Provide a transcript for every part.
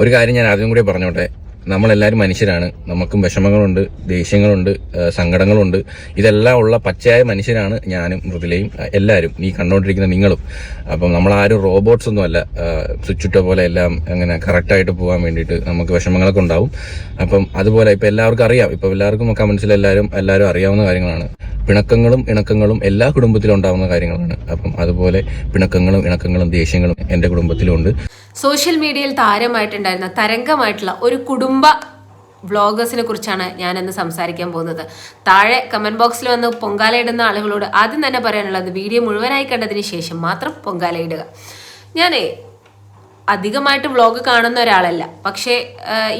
ഒരു കാര്യം ഞാൻ ആദ്യം കൂടി പറഞ്ഞോട്ടെ. നമ്മളെല്ലാവരും മനുഷ്യരാണ്. നമുക്കും വിഷമങ്ങളുണ്ട് ദേഷ്യങ്ങളുണ്ട് സങ്കടങ്ങളുണ്ട്. ഇതെല്ലാം ഉള്ള പച്ചയായ മനുഷ്യരാണ് ഞാനും മൃദുലയും എല്ലാവരും ഈ കണ്ടുകൊണ്ടിരിക്കുന്ന നിങ്ങളും. അപ്പം നമ്മളാരും റോബോട്ട്സ് ഒന്നും അല്ല. സ്വിച്ചിട്ട പോലെ എല്ലാം അങ്ങനെ കറക്റ്റായിട്ട് പോകാൻ വേണ്ടിയിട്ട് നമുക്ക് വിഷമങ്ങളൊക്കെ ഉണ്ടാവും. അപ്പം അതുപോലെ ഇപ്പം എല്ലാവർക്കും അറിയാം. ഇപ്പം എല്ലാവർക്കും കമൻസിൽ എല്ലാവരും എല്ലാവരും അറിയാവുന്ന കാര്യങ്ങളാണ്. പിണക്കങ്ങളും ഇണക്കങ്ങളും എല്ലാ കുടുംബത്തിലും ഉണ്ടാവുന്ന കാര്യങ്ങളാണ്. അപ്പം അതുപോലെ പിണക്കങ്ങളും ഇണക്കങ്ങളും ദേഷ്യങ്ങളും എന്റെ കുടുംബത്തിലും ഉണ്ട്. സോഷ്യൽ മീഡിയയിൽ താരമായിട്ടുണ്ടായിരുന്ന തരംഗമായിട്ടുള്ള ഒരു കുടുംബ വ്ളോഗേഴ്സിനെ കുറിച്ചാണ് ഞാനിന്ന് സംസാരിക്കാൻ പോകുന്നത്. താഴെ കമന്റ് ബോക്സിൽ വന്ന് പൊങ്കാലയിടുന്ന ആളുകളോട് ആദ്യം തന്നെ പറയാനുള്ളത് വീഡിയോ മുഴുവനായി കണ്ടതിന് ശേഷം മാത്രം പൊങ്കാലയിടുക. ഞാൻ അധികമായിട്ട് വ്ളോഗ് കാണുന്ന ഒരാളല്ല. പക്ഷേ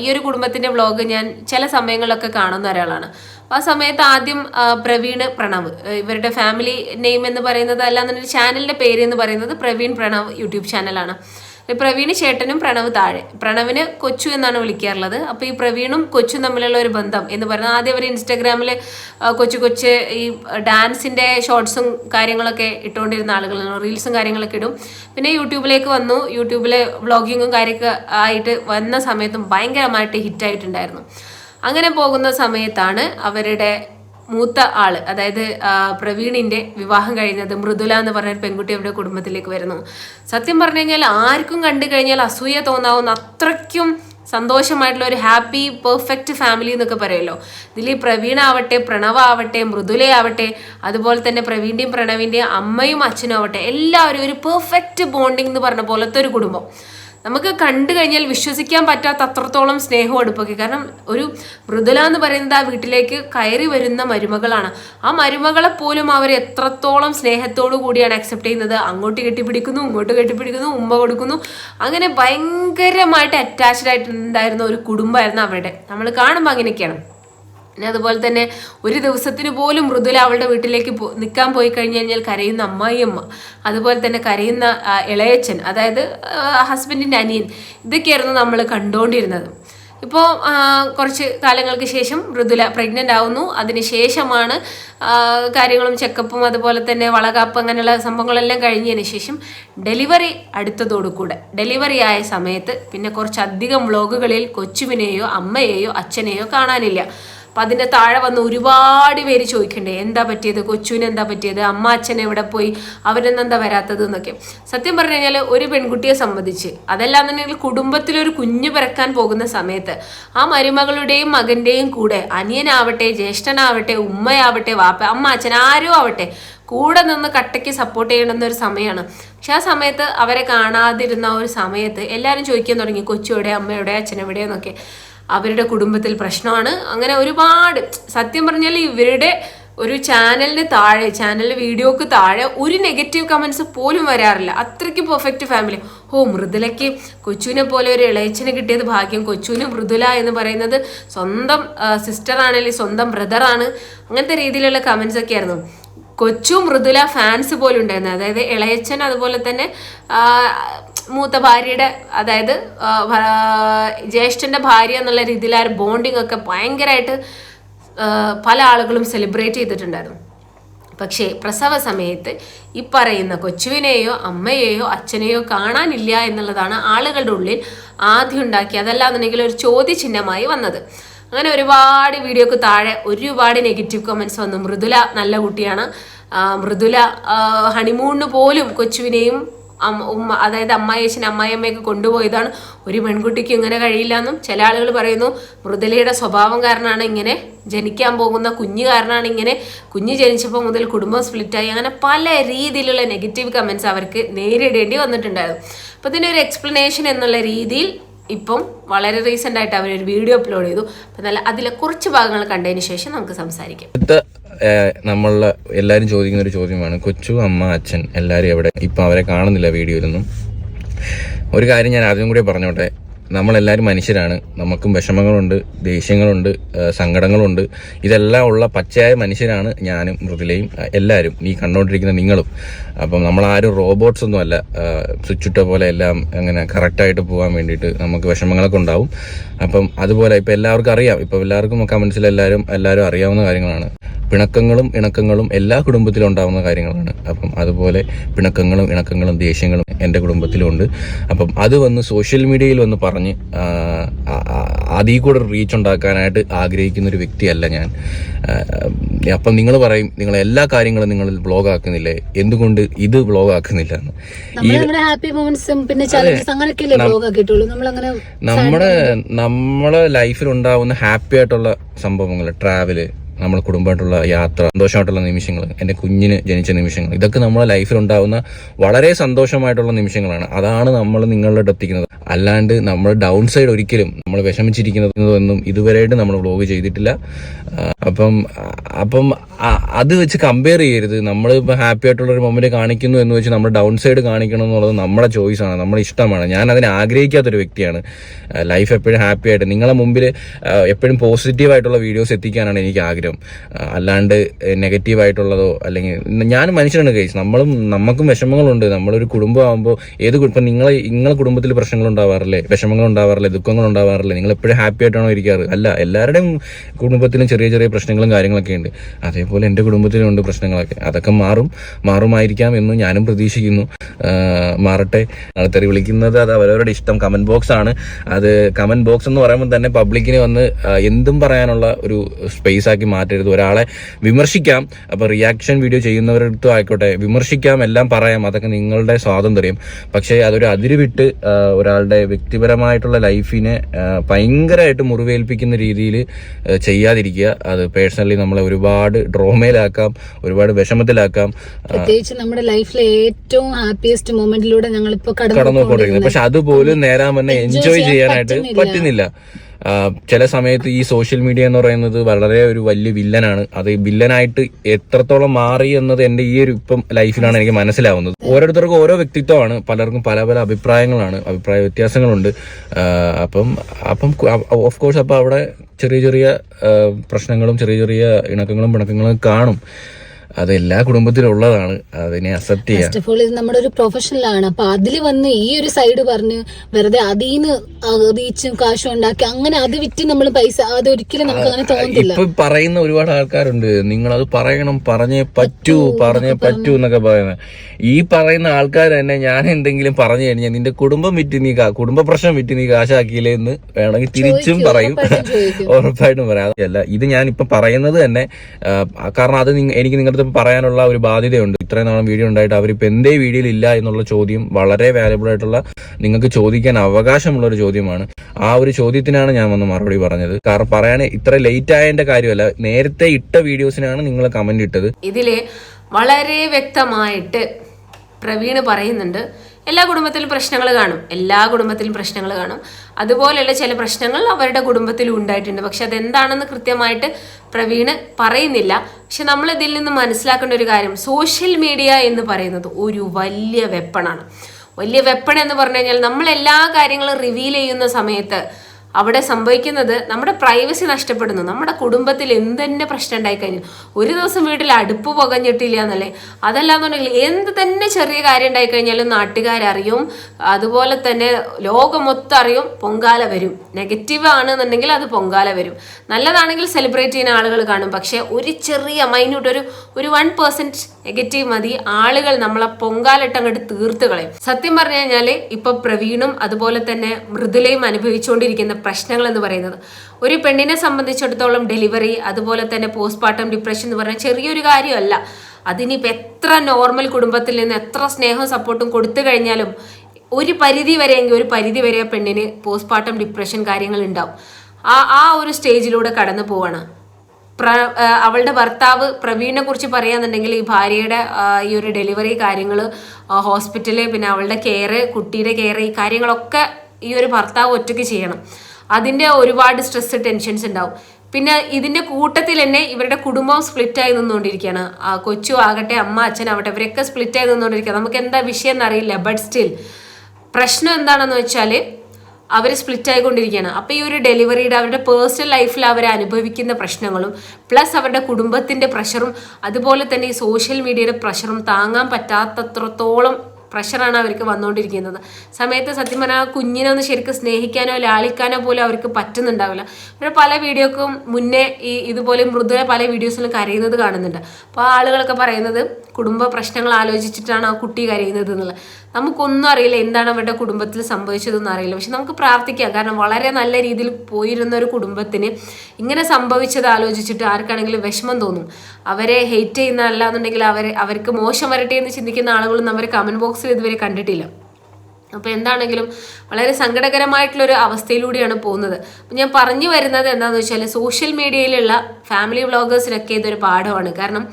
ഈ ഒരു കുടുംബത്തിന്റെ വ്ളോഗ് ഞാൻ ചില സമയങ്ങളിലൊക്കെ കാണുന്ന ഒരാളാണ്. ആ സമയത്ത് ആദ്യം പ്രവീൺ പ്രണവ് ഇവരുടെ ഫാമിലി നെയിം എന്ന് പറയുന്നത് അല്ലാന്നുണ്ടെങ്കിൽ ചാനലിന്റെ പേര് എന്ന് പറയുന്നത് പ്രവീൺ പ്രണവ് യൂട്യൂബ് ചാനലാണ് ഈ പ്രവീണ് ചേട്ടനും പ്രണവ് താഴെ. പ്രണവിന് കൊച്ചു എന്നാണ് വിളിക്കാറുള്ളത്. അപ്പോൾ ഈ പ്രവീണും കൊച്ചും തമ്മിലുള്ള ഒരു ബന്ധം എന്ന് പറയുന്നത് ആദ്യം അവർ ഇൻസ്റ്റാഗ്രാമിൽ കൊച്ചു കൊച്ച് ഈ ഡാൻസിന്റെ ഷോർട്സും കാര്യങ്ങളൊക്കെ ഇട്ടുകൊണ്ടിരുന്ന ആളുകളാണ്. റീൽസും കാര്യങ്ങളൊക്കെ ഇടും. പിന്നെ യൂട്യൂബിലേക്ക് വന്നു. യൂട്യൂബിലെ വ്ളോഗിങ്ങും കാര്യമൊക്കെ ആയിട്ട് വന്ന സമയത്തും ഭയങ്കരമായിട്ട് ഹിറ്റായിട്ടുണ്ടായിരുന്നു. അങ്ങനെ പോകുന്ന സമയത്താണ് അവരുടെ മൂത്ത ആൾ അതായത് പ്രവീണിന്റെ വിവാഹം കഴിഞ്ഞത് മൃദുല എന്ന് പറഞ്ഞ പെൺകുട്ടിയുടെ കുടുംബത്തിലേക്ക് വരുന്നു. സത്യം പറഞ്ഞു കഴിഞ്ഞാൽ ആർക്കും കണ്ടു കഴിഞ്ഞാൽ അസൂയ തോന്നാവുന്ന അത്രയ്ക്കും സന്തോഷമായിട്ടുള്ള ഒരു ഹാപ്പി പെർഫെക്റ്റ് ഫാമിലി എന്നൊക്കെ പറയുമല്ലോ. ഇതിൽ പ്രവീൺ ആവട്ടെ പ്രണവ് ആവട്ടെ മൃദുല ആവട്ടെ അതുപോലെ തന്നെ പ്രവീണിന്റെയും പ്രണവിന്റെയും അമ്മയും അച്ഛനും ആവട്ടെ എല്ലാവരും ഒരു പെർഫെക്റ്റ് ബോണ്ടിങ് എന്ന് പറഞ്ഞ പോലത്തെ ഒരു കുടുംബം. നമുക്ക് കണ്ടു കഴിഞ്ഞാൽ വിശ്വസിക്കാൻ പറ്റാത്ത അത്രത്തോളം സ്നേഹം അടുപ്പൊക്കെ. കാരണം ഒരു മൃദുല എന്ന് പറയുന്നത് ആ വീട്ടിലേക്ക് കയറി വരുന്ന മരുമകളാണ്. ആ മരുമകളെ പോലും അവർ എത്രത്തോളം സ്നേഹത്തോടു കൂടിയാണ് അക്സെപ്റ്റ് ചെയ്യുന്നത്. അങ്ങോട്ട് കെട്ടിപ്പിടിക്കുന്നു ഇങ്ങോട്ട് കെട്ടിപ്പിടിക്കുന്നു ഉമ്മ കൊടുക്കുന്നു. അങ്ങനെ ഭയങ്കരമായിട്ട് അറ്റാച്ച്ഡ് ആയിട്ടുണ്ടായിരുന്ന ഒരു കുടുംബമായിരുന്നു അവരുടെ. നമ്മൾ കാണുമ്പോൾ അങ്ങനെയൊക്കെയാണ്. പിന്നെ അതുപോലെ തന്നെ ഒരു ദിവസത്തിന് പോലും മൃദുല അവളുടെ വീട്ടിലേക്ക് നിൽക്കാൻ പോയി കഴിഞ്ഞു കഴിഞ്ഞാൽ കരയുന്ന അമ്മായിയമ്മ അതുപോലെ തന്നെ കരയുന്ന ഇളയച്ചൻ അതായത് ഹസ്ബൻഡിന്റെ അനിയൻ ഇതൊക്കെയായിരുന്നു നമ്മൾ കണ്ടുകൊണ്ടിരുന്നത് ഇപ്പോൾ കുറച്ച് കാലങ്ങൾക്ക് ശേഷം മൃദുല പ്രഗ്നന്റ് ആവുന്നു. അതിനുശേഷമാണ് കാര്യങ്ങളും ചെക്കപ്പും അതുപോലെ തന്നെ വളകാപ്പ് അങ്ങനെയുള്ള സംഭവങ്ങളെല്ലാം കഴിഞ്ഞതിന് ശേഷം ഡെലിവറി അടുത്തതോടുകൂടെ ഡെലിവറി ആയ സമയത്ത് പിന്നെ കുറച്ചധികം വ്ളോഗുകളിൽ കൊച്ചുവിനെയോ അമ്മയെയോ അച്ഛനെയോ കാണാനില്ല. അപ്പം അതിന്റെ താഴെ വന്ന് ഒരുപാട് പേര് ചോദിക്കണ്ടേ എന്താ പറ്റിയത്? കൊച്ചുവിന് എന്താ പറ്റിയത്? അമ്മ അച്ഛൻ എവിടെ പോയി? അവരെന്നെന്താ വരാത്തത് എന്നൊക്കെ. സത്യം പറഞ്ഞു കഴിഞ്ഞാൽ ഒരു പെൺകുട്ടിയെ സംബന്ധിച്ച് അതല്ലാന്നുണ്ടെങ്കിൽ കുടുംബത്തിലൊരു കുഞ്ഞ് പിറക്കാൻ പോകുന്ന സമയത്ത് ആ മരുമകളുടെയും മകന്റെയും കൂടെ അനിയനാവട്ടെ ജ്യേഷ്ഠനാവട്ടെ ഉമ്മയാവട്ടെ വാപ്പ അമ്മ അച്ഛൻ ആരും ആവട്ടെ കൂടെ നിന്ന് കട്ടയ്ക്ക് സപ്പോർട്ട് ചെയ്യണമെന്ന ഒരു സമയമാണ് പക്ഷെ ആ സമയത്ത് അവരെ കാണാതിരുന്ന ഒരു സമയത്ത് എല്ലാവരും ചോദിക്കാൻ തുടങ്ങി കൊച്ചു എവിടെ അമ്മയുടെ അച്ഛനെവിടെ എന്നൊക്കെ. അവരുടെ കുടുംബത്തിൽ പ്രശ്നമാണ്. അങ്ങനെ ഒരുപാട് സത്യം പറഞ്ഞാൽ ഇവരുടെ ഒരു ചാനലിന് താഴെ ചാനലിലെ വീഡിയോക്ക് താഴെ ഒരു നെഗറ്റീവ് കമൻസ് പോലും വരാറില്ല. അത്രയ്ക്ക് പെർഫെക്റ്റ് ഫാമിലി. ഓ മൃദുലയ്ക്ക് കൊച്ചുവിനെ പോലെ ഒരു ഇളയച്ചനെ കിട്ടിയത് ഭാഗ്യം. കൊച്ചുവിന് മൃദുല എന്ന് പറയുന്നത് സ്വന്തം സിസ്റ്റർ അല്ലെങ്കിൽ സ്വന്തം ബ്രദറാണ്. അങ്ങനത്തെ രീതിയിലുള്ള കമൻസ് ഒക്കെ ആയിരുന്നു കൊച്ചു മൃദുല ഫാൻസ് പോലും ഉണ്ടായിരുന്നു അതായത് ഇളയച്ചൻ അതുപോലെ തന്നെ മൂത്ത ഭാര്യയുടെ അതായത് ജ്യേഷ്ഠന്റെ ഭാര്യ എന്നുള്ള രീതിയിൽ ആ ഒരു ബോണ്ടിങ് ഒക്കെ ഭയങ്കരമായിട്ട് പല ആളുകളും സെലിബ്രേറ്റ് ചെയ്തിട്ടുണ്ടായിരുന്നു. പക്ഷേ പ്രസവ സമയത്ത് ഈ പറയുന്ന കൊച്ചുവിനെയോ അമ്മയെയോ അച്ഛനെയോ കാണാനില്ല എന്നുള്ളതാണ് ആളുകളുടെ ഉള്ളിൽ ആദ്യം ഉണ്ടാക്കി അതല്ലാന്നുണ്ടെങ്കിൽ ഒരു ചോദ്യചിഹ്നമായി വന്നത്. അങ്ങനെ ഒരുപാട് വീഡിയോക്ക് താഴെ ഒരുപാട് നെഗറ്റീവ് കമൻസ് വന്നു. മൃദുല നല്ല കുട്ടിയാണ്. മൃദുല ഹണിമൂണിന് പോലും കൊച്ചുവിനെയും ഉമ്മ അതായത് അമ്മായിയച്ഛൻ അമ്മായിയമ്മയൊക്കെ കൊണ്ടുപോയതാണ്. ഒരു പെൺകുട്ടിക്ക് ഇങ്ങനെ കഴിയില്ല എന്നും ചില ആളുകൾ പറയുന്നു മൃദുലയുടെ സ്വഭാവം കാരണമാണ് ഇങ്ങനെ ജനിക്കാൻ പോകുന്ന കുഞ്ഞ് കാരണമാണ് ഇങ്ങനെ കുഞ്ഞ് ജനിച്ചപ്പോൾ മുതൽ കുടുംബം സ്പ്ലിറ്റായി. അങ്ങനെ പല രീതിയിലുള്ള നെഗറ്റീവ് കമൻസ് അവർക്ക് നേരിടേണ്ടി വന്നിട്ടുണ്ടായിരുന്നു. അപ്പോൾ ഇതിനൊരു എക്സ്പ്ലനേഷൻ എന്നുള്ള രീതിയിൽ ഇപ്പം വളരെ റീസെന്റ് ആയിട്ട് അവരൊരു വീഡിയോ അപ്ലോഡ് ചെയ്തു. അപ്പം നല്ല അതിലെ കുറച്ച് ഭാഗങ്ങൾ കണ്ടതിന് ശേഷം നമുക്ക് സംസാരിക്കാം. നമ്മളെ എല്ലാവരും ചോദിക്കുന്ന ഒരു ചോദ്യമാണ്. കൊച്ചു അമ്മ അച്ഛൻ എല്ലാവരും എവിടെ? ഇപ്പം അവരെ കാണുന്നില്ല വീഡിയോയിലൊന്നും. ഒരു കാര്യം ഞാൻ ആദ്യം കൂടി പറഞ്ഞോട്ടെ. നമ്മളെല്ലാവരും മനുഷ്യരാണ്. നമുക്കും വിഷമങ്ങളുണ്ട് ദേഷ്യങ്ങളുണ്ട് സങ്കടങ്ങളുണ്ട്. ഇതെല്ലാം ഉള്ള പച്ചയായ മനുഷ്യരാണ് ഞാനും മൃദുലയും എല്ലാവരും നീ കണ്ടുകൊണ്ടിരിക്കുന്ന നിങ്ങളും. അപ്പം ആരും റോബോട്ട്സ് ഒന്നും അല്ല സ്വിച്ച് ഇട്ട പോലെ എല്ലാം അങ്ങനെ കറക്റ്റായിട്ട് പോകാൻ വേണ്ടിയിട്ട് നമുക്ക് വിഷമങ്ങളൊക്കെ ഉണ്ടാവും. അപ്പം അതുപോലെ ഇപ്പം എല്ലാവർക്കും അറിയാം ഇപ്പം എല്ലാവർക്കും കമൻസിൽ എല്ലാവരും എല്ലാവരും അറിയാവുന്ന കാര്യങ്ങളാണ്. പിണക്കങ്ങളും ഇണക്കങ്ങളും എല്ലാ കുടുംബത്തിലും ഉണ്ടാവുന്ന കാര്യങ്ങളാണ്. അപ്പം അതുപോലെ പിണക്കങ്ങളും ഇണക്കങ്ങളും ദേഷ്യങ്ങളും എന്റെ കുടുംബത്തിലുണ്ട് അപ്പം അത് വന്ന് സോഷ്യൽ മീഡിയയിൽ വന്ന് പറഞ്ഞ് അതിൽ കൂടെ റീച്ച് ഉണ്ടാക്കാനായിട്ട് ആഗ്രഹിക്കുന്ന ഒരു വ്യക്തിയല്ല ഞാൻ. അപ്പം നിങ്ങൾ പറയും നിങ്ങൾ എല്ലാ കാര്യങ്ങളും നിങ്ങൾ ബ്ലോഗാക്കുന്നില്ലേ എന്തുകൊണ്ട് ഇത് വ്ളോഗ് ആക്കുന്നില്ല നമ്മൾ നമ്മുടെ നമ്മളെ ലൈഫിൽ ഉണ്ടാവുന്ന ഹാപ്പി ആയിട്ടുള്ള സംഭവങ്ങൾ ട്രാവൽ നമ്മുടെ കുടുംബമായിട്ടുള്ള യാത്ര സന്തോഷമായിട്ടുള്ള നിമിഷങ്ങൾ എന്റെ കുഞ്ഞിന് ജനിച്ച നിമിഷങ്ങൾ ഇതൊക്കെ നമ്മുടെ ലൈഫിൽ ഉണ്ടാവുന്ന വളരെ സന്തോഷമായിട്ടുള്ള നിമിഷങ്ങളാണ്. അതാണ് നമ്മൾ നിങ്ങളുടെ അടുത്ത് എത്തിക്കുന്നത്. അല്ലാണ്ട് നമ്മൾ ഡൗൺ സൈഡ് ഒരിക്കലും നമ്മൾ വിഷമിച്ചിരിക്കുന്നതൊന്നും ഇതുവരെയായിട്ട് നമ്മൾ വ്ലോഗ് ചെയ്തിട്ടില്ല. അപ്പം അപ്പം അത് വെച്ച് കമ്പയർ ചെയ്യരുത്. നമ്മൾ ഇപ്പോൾ ഹാപ്പി ആയിട്ടുള്ള ഒരു മൊമെന്റ് കാണിക്കുന്നു എന്ന് വെച്ച് നമ്മൾ ഡൗൺ സൈഡ് കാണിക്കണം എന്നുള്ളത് നമ്മുടെ ചോയ്സ് ആണ് നമ്മുടെ ഇഷ്ടമാണ്. ഞാൻ അതിനെ ആഗ്രഹിക്കാത്തൊരു വ്യക്തിയാണ്. ലൈഫ് എപ്പോഴും ഹാപ്പി ആയിട്ട് നിങ്ങളെ മുമ്പിൽ എപ്പോഴും പോസിറ്റീവ് ആയിട്ടുള്ള വീഡിയോസ് എത്തിക്കാനാണ് എനിക്ക് ആഗ്രഹം. അല്ലാണ്ട് നെഗറ്റീവ് ആയിട്ടുള്ളതോ അല്ലെങ്കിൽ ഞാൻ മനുഷ്യനാണ് കേസ് നമ്മളും നമുക്കും വിഷമങ്ങളുണ്ട്. നമ്മളൊരു കുടുംബമാകുമ്പോൾ ഏത് ഇപ്പം നിങ്ങളെ നിങ്ങളെ കുടുംബത്തിൽ പ്രശ്നങ്ങൾ ഉണ്ടാവാറില്ലേ? വിഷമങ്ങൾ ഉണ്ടാവാറില്ലേ ദുഃഖങ്ങൾ ഉണ്ടാവാറില്ലേ നിങ്ങൾ എപ്പോഴും ഹാപ്പി ആയിട്ടാണോ ഇരിക്കാറ്? അല്ല എല്ലാവരുടെയും കുടുംബത്തിലും ചെറിയ ചെറിയ പ്രശ്നങ്ങളും കാര്യങ്ങളൊക്കെ ഉണ്ട്. അതേപോലെ എന്റെ കുടുംബത്തിലും ഉണ്ട് പ്രശ്നങ്ങളൊക്കെ. അതൊക്കെ മാറും. മാറുമായിരിക്കാം എന്ന് ഞാനും പ്രതീക്ഷിക്കുന്നു. മാറട്ടെ. ആൾക്കാർ വിളിക്കുന്നത് അത് അവരവരുടെ ഇഷ്ടം. കമന്റ് ബോക്സ് ആണ്. അത് കമന്റ് ബോക്സ് എന്ന് പറയുമ്പോൾ തന്നെ പബ്ലിക്കിന് വന്ന് എന്തും പറയാനുള്ള ഒരു സ്പേസ് ആക്കി മാറ്റരുത്. ഒരാളെ വിമർശിക്കാം. അപ്പൊ റിയാക്ഷൻ വീഡിയോ ചെയ്യുന്നവരടുത്തും ആയിക്കോട്ടെ. വിമർശിക്കാം എല്ലാം പറയാം. അതൊക്കെ നിങ്ങളുടെ സ്വാതന്ത്ര്യം. പക്ഷേ അതൊരു അതിരുവിട്ട് വിട്ട് ആ, ഒരാളുടെ വ്യക്തിപരമായിട്ടുള്ള ലൈഫിനെ ഭയങ്കരമായിട്ട് മുറിവേൽപ്പിക്കുന്ന രീതിയിൽ ചെയ്യാതിരിക്കുക. അത് പേഴ്സണലി നമ്മളെ ഒരുപാട് ഡ്രോമയിലാക്കാം ഒരുപാട് വിഷമത്തിലാക്കാം. പ്രത്യേകിച്ച് നമ്മുടെ ലൈഫിലെ ഏറ്റവും ഹാപ്പിയസ്റ്റ് മൊമെന്റിലൂടെ ഞങ്ങൾ ഇപ്പൊ കടന്നുപോയിക്കൊണ്ടിരിക്കുന്നത്. പക്ഷെ അതുപോലും നേരാൻ എൻജോയ് ചെയ്യാനായിട്ട് പറ്റുന്നില്ല. ചില സമയത്ത് ഈ സോഷ്യൽ മീഡിയ എന്ന് പറയുന്നത് വളരെ ഒരു വലിയ വില്ലനാണ്. അത് വില്ലനായിട്ട് എത്രത്തോളം മാറി എന്നത് എന്റെ ഈ ഒരു ഇപ്പം ലൈഫിലാണ് എനിക്ക് മനസ്സിലാവുന്നത്. ഓരോരുത്തർക്കും ഓരോ വ്യക്തിത്വമാണ്. പലർക്കും പല പല അഭിപ്രായങ്ങളാണ്. അഭിപ്രായ വ്യത്യാസങ്ങളുണ്ട്. അപ്പം അപ്പം ഓഫ് കോഴ്സ് അപ്പൊ അവിടെ ചെറിയ ചെറിയ പ്രശ്നങ്ങളും ചെറിയ ചെറിയ ഇണക്കങ്ങളും പിണക്കങ്ങളും കാണും. അത് എല്ലാ കുടുംബത്തിലും ഉള്ളതാണ് അതിനെ അക്സെപ്റ്റ് ചെയ്യാം ഫസ്റ്റ് ഓഫ് ഓൾ ഇത് നമ്മുടെ ഒരു പ്രൊഫഷണലാണ് അപ്പൊ അതിൽ വന്ന് ഈ ഒരു സൈഡ് പറഞ്ഞ് വെറുതെ അതീന്ന് റീച്ചും കാശും ഉണ്ടാക്കി അങ്ങനെ അത് വിറ്റ് നമ്മൾ പൈസ അത് ഒരിക്കലും നമുക്ക് അങ്ങനെ തോന്നില്ല ഇപ്പൊ പറയുന്ന ഒരുപാട് ആൾക്കാരുണ്ട്. നിങ്ങൾ അത് പറയണം പറഞ്ഞേ പറ്റൂ പറഞ്ഞേ പറ്റൂ എന്നൊക്കെ പറയുന്നത്. ഈ പറയുന്ന ആൾക്കാർ തന്നെ ഞാൻ എന്തെങ്കിലും പറഞ്ഞു കഴിഞ്ഞാൽ നിന്റെ കുടുംബം വിറ്റ് നീ കുടുംബ പ്രശ്നം വിറ്റ് നീ കാശാക്കിയില്ലേ എന്ന് വേണമെങ്കിൽ തിരിച്ചും പറയും. ഉറപ്പായിട്ടും പറയാം. അല്ല ഇത് ഞാൻ ഇപ്പൊ പറയുന്നത് തന്നെ കാരണം അത് എനിക്ക് നിങ്ങളുടെ അടുത്ത് പറയാനുള്ള ഒരു ബാധ്യതയുണ്ട്. ഇത്രയും നാളും വീഡിയോ ഉണ്ടായിട്ട് അവരിപ്പോൾ എന്തേ വീഡിയോയിൽ ഇല്ല എന്നുള്ള ചോദ്യം വളരെ വാല്യബിൾ ആയിട്ടുള്ള നിങ്ങൾക്ക് ചോദിക്കാൻ അവകാശമുള്ള ഒരു ചോദ്യമാണ്. ആ ഒരു ചോദ്യത്തിനാണ് ഞാൻ വന്ന് മറുപടി പറഞ്ഞത്. കാരണം പറയാൻ ഇത്ര ലേറ്റ് ആയതിന്റെ കാര്യമല്ല. നേരത്തെ ഇട്ട വീഡിയോസിനാണ് നിങ്ങൾ കമന്റ് ഇട്ടത്. ഇതിൽ വളരെ വ്യക്തമായിട്ട് പ്രവീണ് പറയുന്നുണ്ട് എല്ലാ കുടുംബത്തിലും പ്രശ്നങ്ങൾ കാണും എല്ലാ കുടുംബത്തിലും പ്രശ്നങ്ങൾ കാണും. അതുപോലെയുള്ള ചില പ്രശ്നങ്ങൾ അവരുടെ കുടുംബത്തിലും ഉണ്ടായിട്ടുണ്ട്. പക്ഷെ അതെന്താണെന്ന് കൃത്യമായിട്ട് പ്രവീണ് പറയുന്നില്ല. പക്ഷെ നമ്മൾ ഇതിൽ നിന്ന് മനസ്സിലാക്കേണ്ട ഒരു കാര്യം സോഷ്യൽ മീഡിയ എന്ന് പറയുന്നത് ഒരു വലിയ വെപ്പണാണ് വലിയ വെപ്പൺ എന്ന് പറഞ്ഞു കഴിഞ്ഞാൽ നമ്മൾ എല്ലാ കാര്യങ്ങളും റിവീൽ ചെയ്യുന്ന സമയത്ത് അവിടെ സംഭവിക്കുന്നത് നമ്മുടെ പ്രൈവസി നഷ്ടപ്പെടുന്നു. നമ്മുടെ കുടുംബത്തിൽ എന്തെന്നെ പ്രശ്നം ഉണ്ടായി കഴിഞ്ഞു ഒരു ദിവസം വീട്ടിൽ അടുപ്പ് പുകഞ്ഞിട്ടില്ല എന്നല്ലേ? അതല്ലാന്നുണ്ടെങ്കിൽ എന്ത് തന്നെ ചെറിയ കാര്യം ഉണ്ടായി കഴിഞ്ഞാലും നാട്ടുകാരറിയും അതുപോലെ തന്നെ ലോകം മൊത്തം അറിയും പൊങ്കാല വരും. നെഗറ്റീവ് ആണെന്നുണ്ടെങ്കിൽ അത് പൊങ്കാല വരും. നല്ലതാണെങ്കിൽ സെലിബ്രേറ്റ് ചെയ്യുന്ന ആളുകൾ കാണും. പക്ഷേ ഒരു ചെറിയ മൈന്യൂട്ട് ഒരു ഒരു വൺ പെർസെന്റ് നെഗറ്റീവ് മതി. ആളുകൾ നമ്മളെ പൊങ്കാലിട്ട് അങ്ങോട്ട് തീർത്ത് കളയും. സത്യം പറഞ്ഞു കഴിഞ്ഞാൽ ഇപ്പൊ പ്രവീണും അതുപോലെ തന്നെ മൃദുലയും അനുഭവിച്ചുകൊണ്ടിരിക്കുന്ന പ്രശ്നങ്ങൾ എന്ന് പറയുന്നത്. ഒരു പെണ്ണിനെ സംബന്ധിച്ചിടത്തോളം ഡെലിവറി അതുപോലെ തന്നെ പോസ്റ്റ്മോർട്ടം ഡിപ്രഷൻ എന്ന് പറയുന്നത് ചെറിയൊരു കാര്യമല്ല. അതിനിപ്പോൾ എത്ര നോർമൽ കുടുംബത്തിൽ നിന്ന് എത്ര സ്നേഹവും സപ്പോർട്ടും കൊടുത്തു കഴിഞ്ഞാലും ഒരു പരിധി വരെയെങ്കിൽ ഒരു പരിധി വരെ പെണ്ണിന് പോസ്റ്റ്മോർട്ടം ഡിപ്രഷൻ കാര്യങ്ങൾ ഉണ്ടാവും. ആ ആ ഒരു സ്റ്റേജിലൂടെ കടന്നു പോവാണ്. പ്ര അവളുടെ ഭർത്താവ് പ്രവീണിനെ കുറിച്ച് പറയാന്നുണ്ടെങ്കിൽ ഈ ഭാര്യയുടെ ഈ ഒരു ഡെലിവറി കാര്യങ്ങൾ ഹോസ്പിറ്റൽ പിന്നെ അവളുടെ കെയർ കുട്ടിയുടെ കെയർ ഈ കാര്യങ്ങളൊക്കെ ഈ ഒരു ഭർത്താവ് ഒറ്റയ്ക്ക് ചെയ്യണം. അതിന്റെ ഒരുപാട് സ്ട്രെസ് ടെൻഷൻസ് ഉണ്ടാവും. പിന്നെ ഇതിന്റെ കൂട്ടത്തിൽ തന്നെ ഇവരുടെ കുടുംബം സ്പ്ലിറ്റ് ആയി നിന്നുകൊണ്ടിരിക്കുകയാണ്. ആ കൊച്ചു ആകട്ടെ അമ്മ അച്ഛൻ ആവട്ടെ ഇവരൊക്കെ സ്പ്ലിറ്റ് ആയി നിന്നുകൊണ്ടിരിക്കുക നമുക്ക് എന്താ വിഷയം എന്നറിയില്ല ബട്ട് സ്റ്റിൽ പ്രശ്നം എന്താണെന്ന് വെച്ചാൽ അവർ സ്പ്ലിറ്റ് ആയിക്കൊണ്ടിരിക്കുകയാണ്. അപ്പോൾ ഈ ഒരു ഡെലിവറിയുടെ അവരുടെ പേഴ്സണൽ ലൈഫിൽ അവർ അനുഭവിക്കുന്ന പ്രശ്നങ്ങളും പ്ലസ് അവരുടെ കുടുംബത്തിന്റെ പ്രഷറും അതുപോലെ തന്നെ ഈ സോഷ്യൽ മീഡിയയുടെ പ്രഷറും താങ്ങാൻ പറ്റാത്തത്രത്തോളം പ്രഷറാണ് അവർക്ക് വന്നുകൊണ്ടിരിക്കുന്നത് സമയത്ത് സത്യം പറഞ്ഞാൽ കുഞ്ഞിനെ ഒന്ന് ശരിക്കും സ്നേഹിക്കാനോ ലാളിക്കാനോ പോലും അവർക്ക് പറ്റുന്നുണ്ടാവില്ല. പിന്നെ പല വീഡിയോക്കും മുന്നേ ഈ ഇതുപോലെ മൃദുല പല വീഡിയോസിലും കരയുന്നത് കാണുന്നുണ്ട്. അപ്പോൾ ആളുകളൊക്കെ പറയുന്നത് കുടുംബ പ്രശ്നങ്ങൾ ആലോചിച്ചിട്ടാണ് ആ കുട്ടി കരയുന്നത് എന്നുള്ളത് നമുക്കൊന്നും അറിയില്ല എന്താണ് അവരുടെ കുടുംബത്തിൽ സംഭവിച്ചതെന്ന് അറിയില്ല. പക്ഷെ നമുക്ക് പ്രാർത്ഥിക്കാം. കാരണം വളരെ നല്ല രീതിയിൽ പോയിരുന്ന ഒരു കുടുംബത്തിന് ഇങ്ങനെ സംഭവിച്ചത് ആലോചിച്ചിട്ട് ആർക്കാണെങ്കിലും വിഷമം തോന്നും. അവരെ ഹെയ്റ്റ് ചെയ്യുന്ന അല്ലാന്നുണ്ടെങ്കിൽ അവരെ അവർക്ക് മോശം വരട്ടെ എന്ന് ചിന്തിക്കുന്ന ആളുകളും അവർ കമന്റ് ബോക്സിൽ ഇതുവരെ കണ്ടിട്ടില്ല. അപ്പോൾ എന്താണെങ്കിലും വളരെ സങ്കടകരമായിട്ടുള്ളൊരു അവസ്ഥയിലൂടെയാണ് പോകുന്നത്. അപ്പം ഞാൻ പറഞ്ഞു വരുന്നത് എന്താണെന്ന് വെച്ചാൽ സോഷ്യൽ മീഡിയയിലുള്ള ഫാമിലി വ്ളോഗേഴ്സിനൊക്കെ ഇതൊരു പാഠമാണ്. കാരണം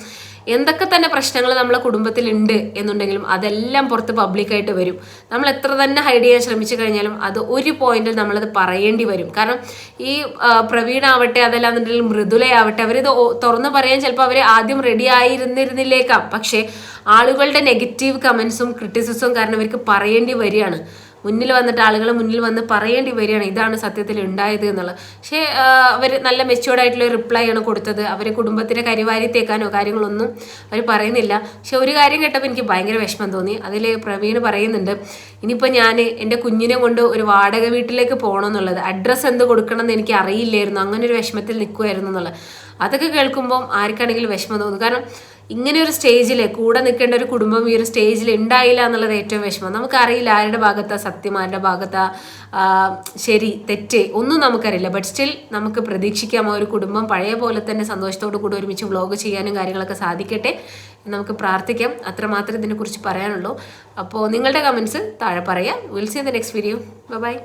എന്തൊക്കെ തന്നെ പ്രശ്നങ്ങൾ നമ്മളെ കുടുംബത്തിൽ ഉണ്ട് എന്നുണ്ടെങ്കിലും അതെല്ലാം പുറത്ത് പബ്ലിക്കായിട്ട് വരും. നമ്മൾ എത്ര തന്നെ ഹൈഡ് ചെയ്യാൻ ശ്രമിച്ചു കഴിഞ്ഞാലും അത് ഒരു പോയിന്റിൽ നമ്മളത് പറയേണ്ടി വരും. കാരണം ഈ പ്രവീണാവട്ടെ അതല്ലാന്നുണ്ടെങ്കിൽ മൃദുലയാവട്ടെ അവരിത് തുറന്നു പറയാൻ ചിലപ്പോൾ അവർ ആദ്യം റെഡി ആയിരുന്നിരുന്നില്ലേക്കാം. പക്ഷേ ആളുകളുടെ നെഗറ്റീവ് കമൻസും ക്രിറ്റിസിസവും കാരണം അവർക്ക് പറയേണ്ടി വരികയാണ്. മുന്നിൽ വന്നിട്ട് ആളുകൾ മുന്നിൽ വന്ന് പറയേണ്ടി വരികയാണ്. ഇതാണ് സത്യത്തിൽ ഉണ്ടായത് എന്നുള്ളത്. പക്ഷേ അവർ നല്ല മെച്ചുവേർഡ് ആയിട്ടുള്ള റിപ്ലൈ ആണ് കൊടുത്തത്. അവർ കുടുംബത്തിനെ കരിവാരി തേക്കാനോ കാര്യങ്ങളൊന്നും അവർ പറയുന്നില്ല. പക്ഷെ ഒരു കാര്യം കേട്ടപ്പോൾ എനിക്ക് ഭയങ്കര വിഷമം തോന്നി. അതിൽ പ്രവീൺ പറയുന്നുണ്ട് ഇനിയിപ്പോൾ ഞാൻ എന്റെ കുഞ്ഞിനെ കൊണ്ട് ഒരു വാടക വീട്ടിലേക്ക് പോകണം എന്നുള്ളത്. അഡ്രസ്സ് എന്ത് കൊടുക്കണം എന്ന് എനിക്ക് അറിയില്ലായിരുന്നു. അങ്ങനെ ഒരു വിഷമത്തിൽ നിൽക്കുമായിരുന്നു എന്നുള്ളത്. അതൊക്കെ കേൾക്കുമ്പോൾ ആർക്കാണെങ്കിലും വിഷമം തോന്നും. കാരണം ഇങ്ങനെ ഒരു സ്റ്റേജിൽ കൂടെ നിൽക്കേണ്ട ഒരു കുടുംബം ഈ ഒരു സ്റ്റേജിൽ ഉണ്ടായില്ല എന്നുള്ളത് ഏറ്റവും വിഷമം. നമുക്കറിയില്ല ആരുടെ ഭാഗത്താ സത്യം ആരുടെ ഭാഗത്താ ശരി തെറ്റ് ഒന്നും നമുക്കറിയില്ല. ബട്ട് സ്റ്റിൽ നമുക്ക് പ്രതീക്ഷിക്കാം ആ ഒരു കുടുംബം പഴയ പോലെ തന്നെ സന്തോഷത്തോടു കൂടി ഒരുമിച്ച് വ്ലോഗ് ചെയ്യാനും കാര്യങ്ങളൊക്കെ സാധിക്കട്ടെ നമുക്ക് പ്രാർത്ഥിക്കാം. അത്രമാത്രം ഇതിനെക്കുറിച്ച് പറയാനുള്ളൂ. അപ്പോൾ നിങ്ങളുടെ കമൻസ് താഴെ പറയാം. Will see the next video bye